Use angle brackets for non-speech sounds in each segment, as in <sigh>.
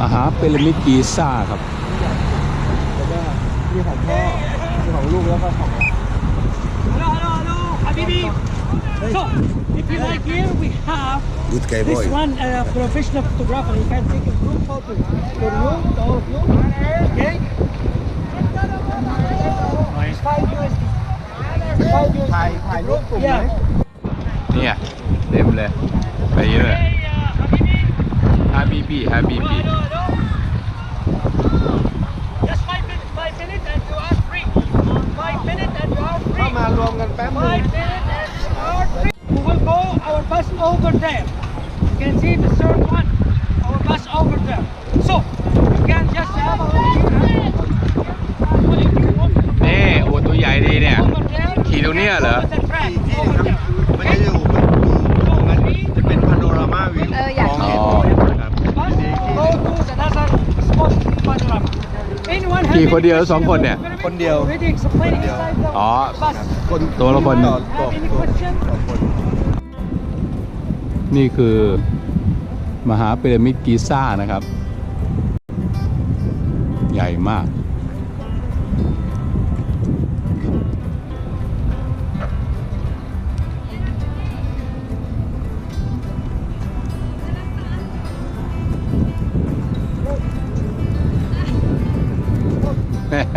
พีระมิดกีซ่าครับแล้วก็มีของพ่อมีของลูกแล้วก็ของเรา Hello, hello, hello, Habibi. So, if you like here, we have Good guy this boy. one uh, professional photographer. He can take a group photo for you, all of you. Okay? It's five USD. Five USD. ถ่ายถ่ายรูปกลุ่มไหม Yeah. เนี่ยเต็มเลย ไปเยอะ Hey, uh, Habibi. ฮาบีบีฮาบีบี Hello, hello. Just five minutes, five minutes, and you are free. Five minutes, and you are เข้า free. มารวมกันแป๊บนึง Five minutes, and you are free. We will go our bus over there. You can see the third one. Our bus over there. So, you can just have a look here. Well, if you want to นี่โอ้ตัวใหญ่ดีเนี่ย over there, ขี่ตรงเนี้ยเหรอ ขี่ any คนเดียวหรือ question สองคน about เนี่ย pyramid? คนเดียว Already explained inside the อ๋อ bus. คนตัวละคน ต่อต่อ Have any question? ต่อคนนี่คือมหาพีระมิดกีซ่านะครับ ใหญ่มาก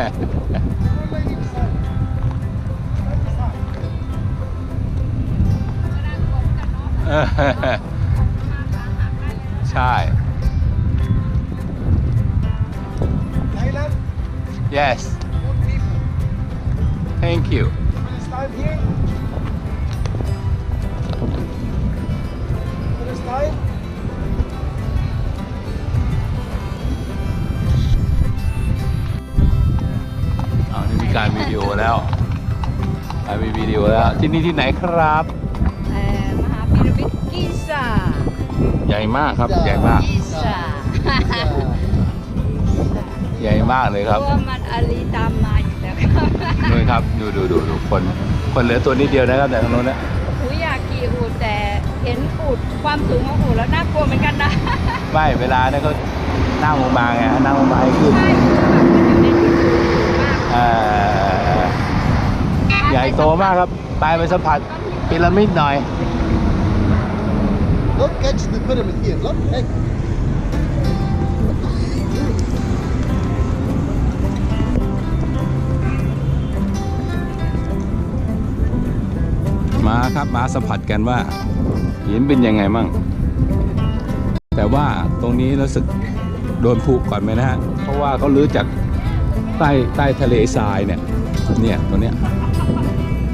<laughs> ใช่ yes. Thank you. First time านี่มีการวิดีโอแล้วอะมีวิดีโอแล้ว ที่นี่ที่ไหนครับ เอ่อมหาพีระมิดกิซาใหญ่มากครับ ใหญ่มาก กิซาใหญ่มากเลยครับ ตัวมันอาลีตามมาอยู่แล้วครับนู่นครับดูดูดูดูคน คนเหลือตัวนิดเดียวนะครับแต่ทางโน้นนะหูอยากขี่อูดแต่เห็นอูดความสูงของอูดแล้วน่ากลัวเหมือนกันนะไม่เวลาเนี่ยก็นั่งลงมาไงนั่งลงมาให้ขึ้น ใช่มันอยู่ในที่สูงมาก เอ่อให ญ่โตมากครับไปไปสัมผัสพีระมิดหน่อย Look catch the pyramid here look hey มาครับมาสัมผัสกันว่าหินเป็นยังไงมั่ง แต่ว่าตรงนี้รู้สึกโดนผูกก่อนไหมนะฮะ เพราะว่าเขาลื้อจากใต้ใต้ทะเลทรายเนี่ย เนี่ยตัวเนี้ย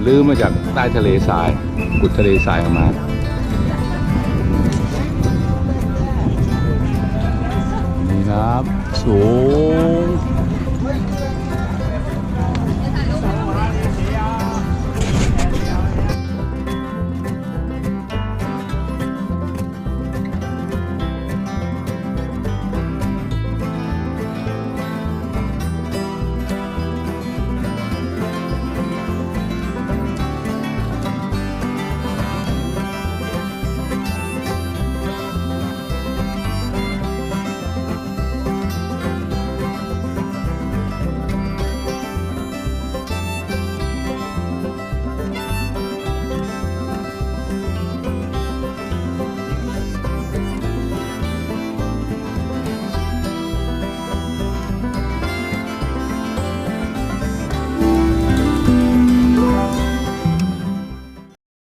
ลื้อมาจากใต้ทะเลทรายขุดทะเลทรายออกมานี่ครับสูง